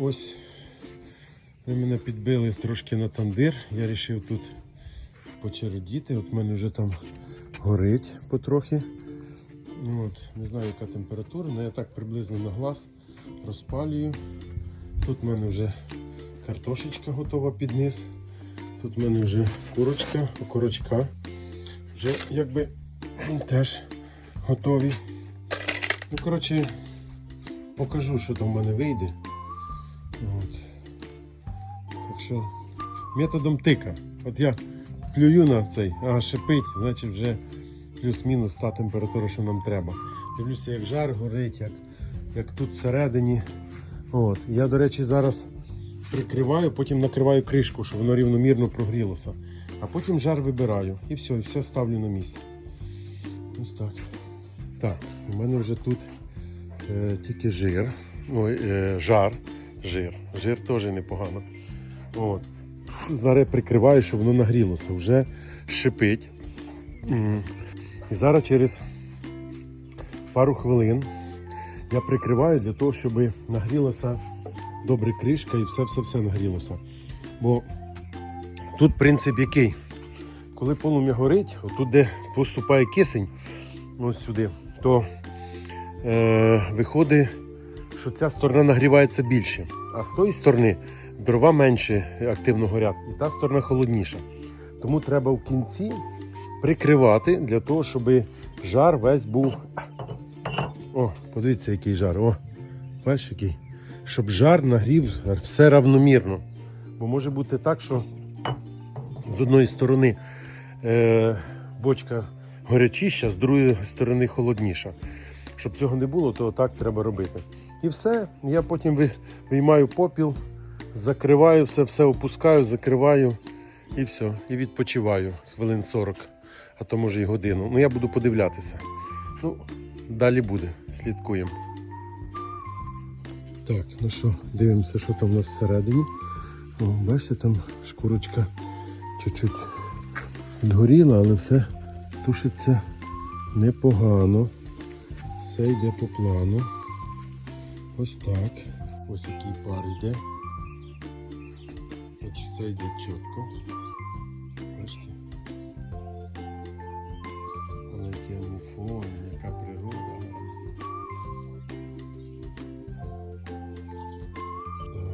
ось ви мене підбили трошки на тандир. Я вирішив тут почередіти. От в мене вже там горить потрохи. Ну, От, не знаю, яка температура, але я так приблизно на глаз розпалюю. Тут в мене вже картошечка готова під низ. Тут в мене вже курочка, окорочка. Вже якби теж готові. Ну, коротше, покажу, що там в мене вийде. От. Так що методом тика. От я плюю на цей, ага, шипить, значить вже плюс-мінус та температура, що нам треба. Дивлюся, як жар горить, як, як тут всередині. От. Я, до речі, зараз прикриваю, потім накриваю кришку, щоб воно рівномірно прогрілося. А потім жар вибираю. І все, і все ставлю на місце. Ось так. Так, у мене вже тут е, тільки жир. Ой, е, жар. Жир. Жир теж непогано. От. Зараз я прикриваю, щоб воно нагрілося. Вже шипить. І зараз через пару хвилин я прикриваю для того, щоб нагрілася добре кришка і все-все-все нагрілося. Бо тут принцип який? Коли полум'я горить, отут де поступає кисень, ось сюди, то е, виходить, що ця сторона нагрівається більше. А з тої сторони дрова менше активно горять, і та сторона холодніша. Тому треба в кінці прикривати для того, щоб жар весь був. О, подивіться, який жар. О, бачиш який. Щоб жар нагрів все равномірно. Бо може бути так, що з одної сторони е, бочка горячіша, з другої сторони холодніша. Щоб цього не було, то так треба робити. І все. Я потім виймаю попіл, закриваю все, все опускаю, закриваю і все. І відпочиваю хвилин 40, а то може і годину. Ну я буду подивлятися. Ну, далі буде. Слідкуємо. Так, ну що, дивимося, що там у нас всередині. О, бачите, там шкурочка чуть-чуть підгоріла, але все тушиться непогано. Все йде по плану. Ось так. Ось який пар йде. Значить, все йде чітко. Бачите? Але воно фон, яка природа.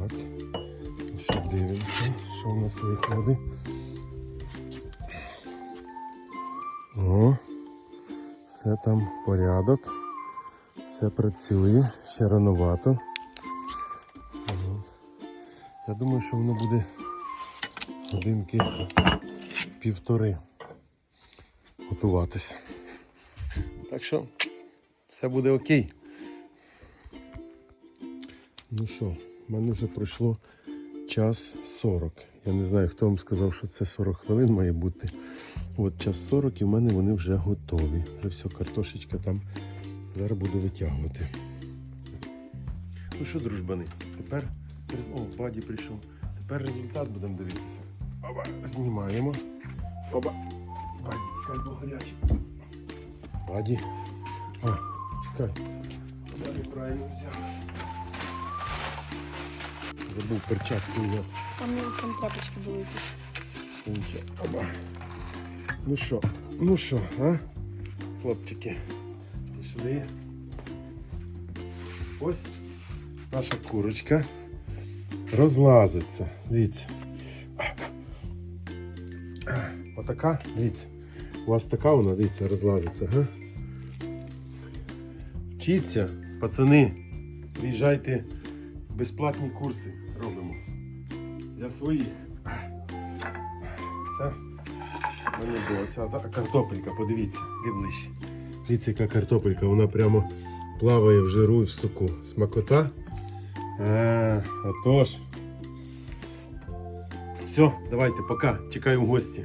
Так. Ще дивимося, що в нас виходить. О, все там порядок. Все працює, ще рановато. Я думаю, що воно буде годинки півтори готуватись. Так що все буде окей. Ну що, в мене вже пройшло час 40. Я не знаю, хто вам сказав, що це 40 хвилин має бути. От час 40 і в мене вони вже готові. Вже все, картошечка там. Зараз буду витягувати. Ну що, дружбани, тепер. О, баді прийшов. Тепер результат будемо дивитися. Оба, знімаємо. Оба. Баді, чекай, бо гарячий. Баді. А, чекай. Далі правильно взяв. Забув перчатку взяти. Там, там тряпочки були якісь. Нічого. Оба. Ну що, ну що, а? Хлопчики. Пішли. Ось наша курочка розлазиться. Дивіться. Отака, дивіться. У вас така вона, дивіться, розлазиться, га? Вчіться, пацани. Приїжджайте, безплатні курси робимо. Для своїх. Це мене було. Ця картопелька, подивіться, де ближче. Дивіться, яка картопелька, вона прямо плаває в жиру і в соку. Смакота. А, отож. Все, давайте, пока. Чекаю в гості.